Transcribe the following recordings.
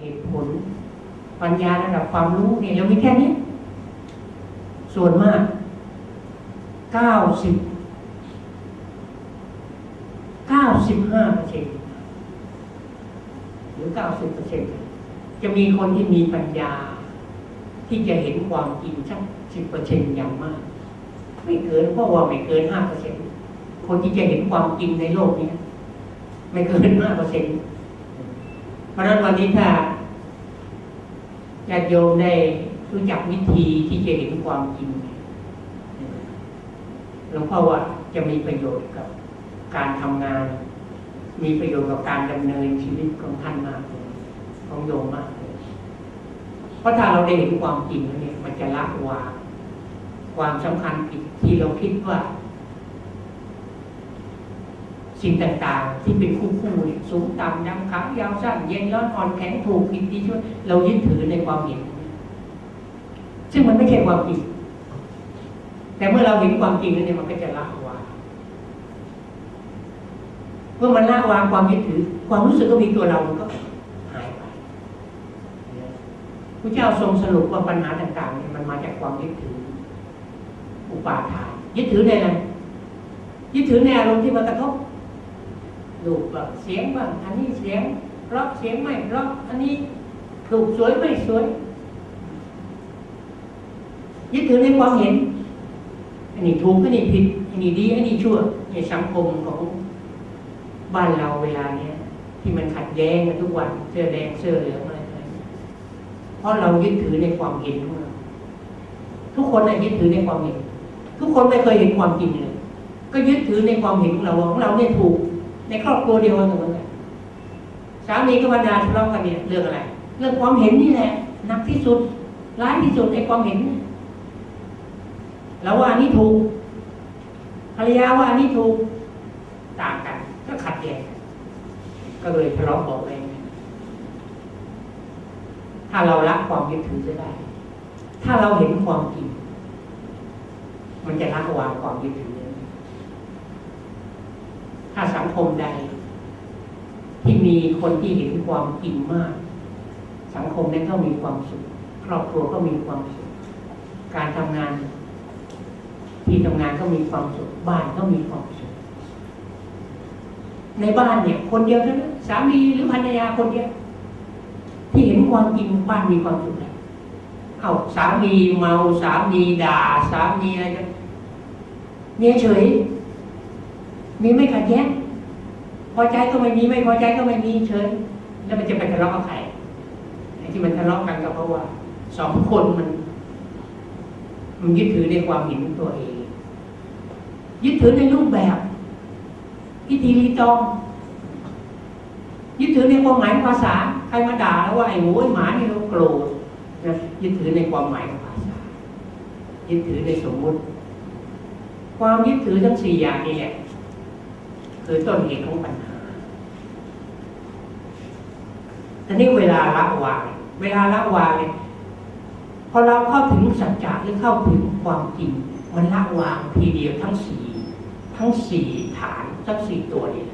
เหตุผลปัญญาระดับความรู้เนี่ยเรามีแค่นี้ ส่วนมากเก้าสิบเก้าสิบห้าเปอร์เซ็นหรือเก้าสิบเปอร์เซ็นจะมีคนที่มีปัญญา ที่จะเห็นความจริงสักสิบเปอร์เซ็นอย่างมาก ไม่เกินเพราะว่าไม่เกินห้าเปอร์เซ็นคนที่จะเห็นความจริงในโลกนี้ ไม่เกินห้าเปอร์เซ็นต์ เพราะฉะนั้นวันนี้ถ้าญาติโยมได้รู้จักวิธีที่จะเห็นความจริงหลวงพ่อว่าจะมีประโยชน์กับการทำงาน มีประโยชน์กับการดำเนินชีวิตของท่านมากเลยของโยมมากเลยเพราะถ้าเราได้เห็นความจริงแล้วเนี่ย มันจะละวางความสำคัญผิดที่เราคิดว่า สิ่งต่างๆ ที่เป็นคู่คู่เนี่ยสูงต่ำดำขาว ยาวสั้น เย็นร้อนอ่อนแข็งถูกผิดดีช่วยเรายึดถือในความเห็น ซึ่งมันไม่ใช่ความจริงแต่เมื่อเราเห็นความจริงแล้วเนี่ยมันก็จะละวางเมื่อมันละวางความยึดถือ ความรู้สึกก็มีตัวเรามันก็หายไปพระเจ้าทรงสรุปว่าปัญหาต่างๆเนี่ยมันมาจากความยึดถือ อุปาทานยึดถือในอะไรยึดถือในอารมณ์ที่มันกระทบ รูปบ้างเสียงบ้างอันนี้เสียงเพราะเสียงไม่เพราะอันนี้ถูกสวยไม่สวยยึดถือในความเห็นอันนี้ถูกอันนี้ผิดอันนี้ดีอันนี้ชั่วในสังคมของบ้านเราเวลาเนี้ยที่มันขัดแย้งกันทุกวันเสื้อแดงเสื้อเหลืองอะไรเพราะเรายึดถือในความเห็นของเราทุกคนน่ะยึดถือในความเห็น ทุกคนไม่เคยเห็นความจริงเลย ก็ยึดถือในความเห็นของเราของเราเนี่ยถูก ในครอบครัวเดียวกันเหมือนกันสามีกับภรรยาทะเลาะกันเนี่ยเรื่องอะไร เรื่องความเห็นนี่แหละหนักที่สุดร้ายที่สุดในความเห็นเราว่านนี้ถูกภรรยาว่านนี้ถูกต่างกัน ก็ขัดแย้งก็เลยทะเลาะเบอกเองถ้าเราละความยึดถือจะได้ ถ้าเราเห็นความจริงมันจะละวางความยึดถือ ถ้าสังคมใด ที่มีคนที่เห็นความจริงมาก สังคมนั้นก็มีความสุขครอบครัวก็มีความสุขการทำงาน ที่ทำงานก็มีความสุขบ้านก็มีความสุขในบ้านเนี่ย คนเดียวเท่านั้นสามีหรือภรรยาคนเดียวที่เห็นความจริงบ้านมีความสุขแล้วเอาสามีเมาสามีด่า สามีอะไรกันเมียเฉย มีไม่ขัดแย้งพอใจก็ไม่มีไม่พอใจก็ไม่มีเฉยแล้วมันจะไปทะเลาะกับใครไอ้ที่มันทะเลาะกันก็เพราะว่าสองคนมัน มันยึดถือในความเห็นตัวเอง ยึดถือในรูปแบบพิธีรีตอง ยึดถือในความหมายภาษาใครมาด่าแล้วว่าไอ้โว้ยหมานี่เราโกรธนะยึดถือในความหมายของภาษายึดถือในสมมุติ ความยึดถือทั้งสี่อย่างนี้แหละ คือต้นเหตุของปัญหาทีนี้เวลาละวาง เวลาละวางเนี่ยพอเราเข้าถึงสัจจะหรือเข้าถึงความจริง มันละวางทีเดียวทั้งสี่ทั้งสี่ฐานทั้งสี่ตัวนี่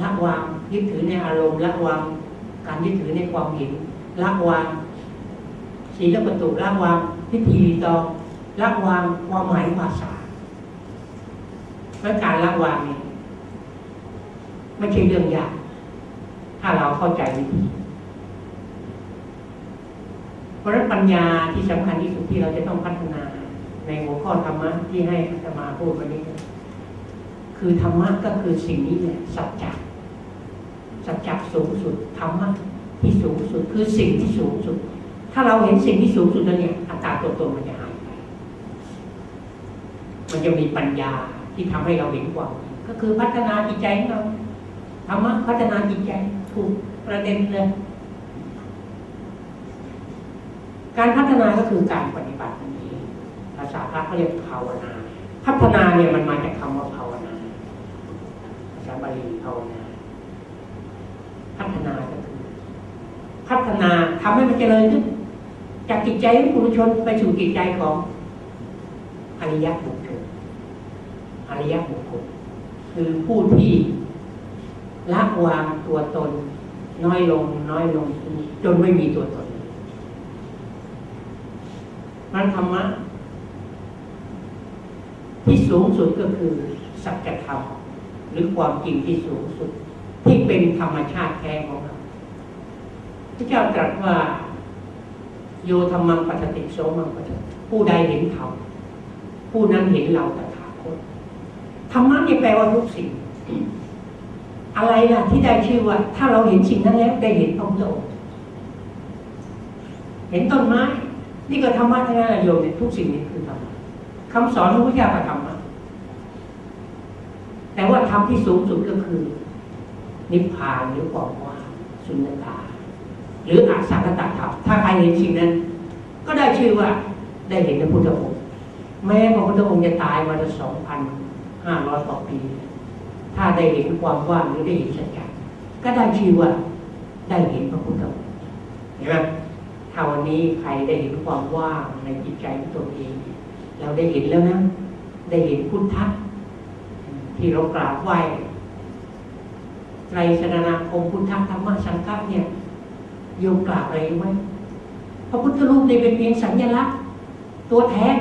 ละวางยึดถือในอารมณ์ละวางการยึดถือในความเห็นละวางศีลประตูละวางพิธีตองละวางความหมายภาษา และการละวางนี่ไม่ใช่เรื่องยาก ถ้าเราเข้าใจวิธีเพราะฉะนั้นปัญญาที่สำคัญที่สุดที่เราจะต้องพัฒนา ในหัวข้อธรรมะที่ให้อาตมาพูดวันนี้ คือธรรมะก็คือสิ่งนี้แหละสัจจะสัจจะสูงสุดธรรมะที่สูงสุดคือสิ่งที่สูงสุด ถ้าเราเห็นสิ่งที่สูงสุดแล้วเนี่ยอัตตาตัวตนมันจะหายไปมันจะมีปัญญา ที่ทำให้เราเห็นควางก็คือพัฒนาจิตใจของเราธรรมะพัฒนาจิตใจถูกประเด็นเลยการพัฒนาก็คือการปฏิบัตินั่นเองภาษาพระเขาเรียกภาวนา พัฒนาเนี่ยมันมาจากคำว่าภาวนาภาษาบาลีภาวนา พัฒนาก็คือพัฒนาทำให้มันเจริญขึ้นจากจิตใจของปุถุชนไปสู่จิตใจของอริยบุคค อริยบุคคลคือผู้ที่ละวางตัวตน น้อยลง น้อยลง จนไม่มีตัวตนมันธรรมะ ที่สูงสุดก็คือ สัจธรรมหรือความจริงที่สูงสุด ที่เป็นธรรมชาติแท้ของเราพระเจ้าตรัสว่า โยธรรมังปัจติโสมังปัจติผู้ใดเห็นธรรมผู้นั้นเห็นเราตถาคต ธรรมะนี่แปลว่าทุกสิ่ง อะไรล่ะ ที่ได้ชื่อว่า ถ้าเราเห็นสิ่งนั้นแล้วได้เห็นพระพุทธองค์เห็นต้นไม้ นี่ก็ธรรมะทั้งนั้นแหละโยมเนี่ยทุกสิ่งนี้คือธรรมะคำสอนของพระเจ้าธรรมะแต่ว่าธรรมที่สูงสุดก็คือ นิพพานหรือความว่า สุญญตา หรืออาสังกตธรรมถ้าใครเห็นสิ่งนั้น ก็ได้ชื่อว่าได้เห็นพระพุทธองค์แม้พระพุทธองค์จะตายมาตั้งสองพัน ห้าร้อยกว่าปี ถ้าได้เห็นความว่างหรือได้เห็นสัจจะก็ได้ชื่อว่าได้เห็นพระพุทธองค์เห็นไหมถ้าวันนี้ใครได้เห็นความว่างในจิตใจของตัวเอง เราได้เห็นแล้วนะ ได้เห็นพุทธะที่เรากราบไหว้ไตรสรณาคมพุทธธรรมสังฆะเนี่ยโยมกราบอะไรรู้พระพุทธรูปนี่เป็นเพียงสัญลักษณ์ ตัวแทน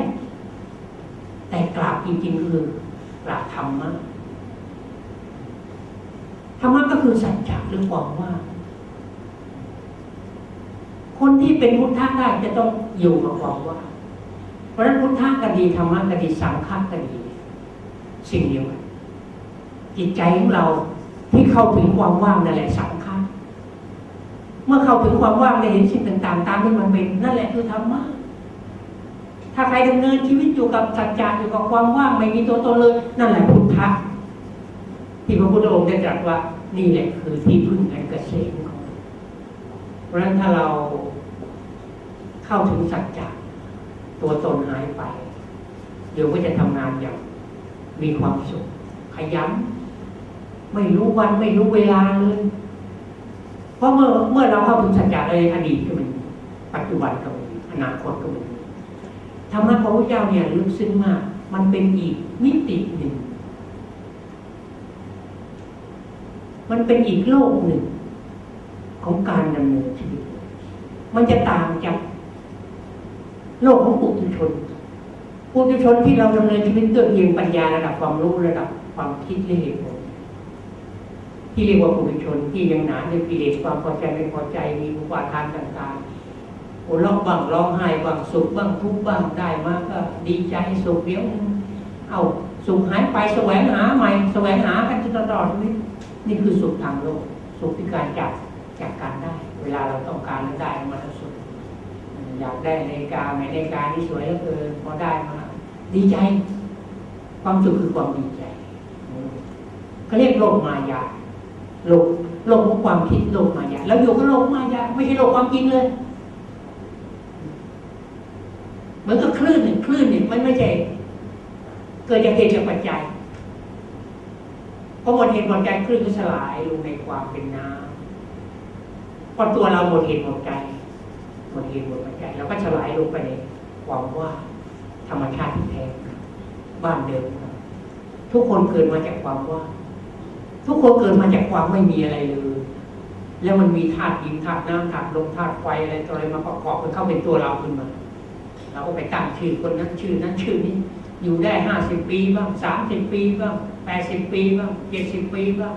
แต่กราบจริงๆคือ กราบธรรมะธรรมะก็คือสัจจะหรือความว่างคนที่เป็นพุทธะได้จะต้องอยู่กับความว่างเพราะฉะนั้นพุทธะก็ดีธรรมะก็ดีสังฆะก็ดี สิ่งเดียวกันจิตใจของเราที่เข้าถึงความว่างนั่นแหละสังฆะเมื่อเข้าถึงความว่างได้เห็นสิ่งต่างๆตามที่มันเป็นนั่นแหละคือธรรมะ ถ้าใครดำเนินชีวิตอยู่กับสัจจะอยู่กับความว่างไม่มีตัวตนเลย นั่นแหละพุทธะที่พระพุทธองค์ได้ตรัสว่า นี่แหละคือที่พึ่งแห่งเกษมของเราเพราะฉะนั้นถ้าเราเข้าถึงสัจจะตัวตนหายไปเดี๋ยวก็จะทำงานอย่างมีความสุขขยันไม่รู้วันไม่รู้เวลาเลย เพราะเมื่อเมื่อเราเข้าถึงสัจจะในอดีตก็มีปัจจุบันก็มีอนาคตก็มี ธรรมะของพระเจ้าเนี่ยลึกซึ้งมาก มันเป็นอีกมิติหนึ่ง มันเป็นอีกโลกหนึ่ง ของการดำเนินชีวิต มันจะต่างจากโลกของปุถุชนปุถุชนที่เราดำเนินชีวิตด้วยเพียงปัญญาระดับความรู้ระดับความคิดและเหตุผลที่เรียกว่าปุถุชนที่ยังหนาในกิเลสความพอใจไม่พอใจมีอุปาทานต่างๆ โอ้ร้องบ้างร้องไห้บ้างสุขบ้างทุกข์บ้างได้มากก็ดีใจสุขเดี๋ยวเอาสุขหายไปแสวงหาใหม่แสวงหากันตลอดชีวิตนี่คือสุขทางโลก สุขที่การจับจากการได้ เวลาเราต้องการแล้วได้มาแล้วสุขอยากได้นาฬิกาไหมนาฬิกานี่สวยเหลือเกินพอได้มาดีใจ ความสุขคือความดีใจเขาเรียกโลกมายาโลกโลกของความคิดโลกมายาแล้วอยู่กับโลกมายาไม่ใช่โลกความจริงเลย เหมือนกับคลื่นหนึ่งคลื่นหนึ่งมันไม่ใช่เกิดจากเหตุจากปัจจัยพอหมดเหตุหมดใจคลื่นก็สลายลงในความเป็นน้ำพอตัวเราหมดเหตุหมดใจหมดเหตุหมดปัจจัยแล้วก็ฉลายลงไปในความว่าธรรมชาติที่แท้บ้านเดิมทุกคนเกิดมาจากความว่า ทุกคนเกิดมาจากความไม่มีอะไรเลยแล้วมันมีธาตุดินธาตุน้ำธาตุลมธาตุไฟอะไรต่ออะไรมาประกอบกันเข้าเป็นตัวเราขึ้นมา เราก็ไปตั้งชื่อคนนั้นชื่อนั้นชื่อนี้ อยู่ได้ห้าสิบปีบ้างสามสิบปีบ้างแปดสิบปีบ้างเจ็ดสิบปีบ้าง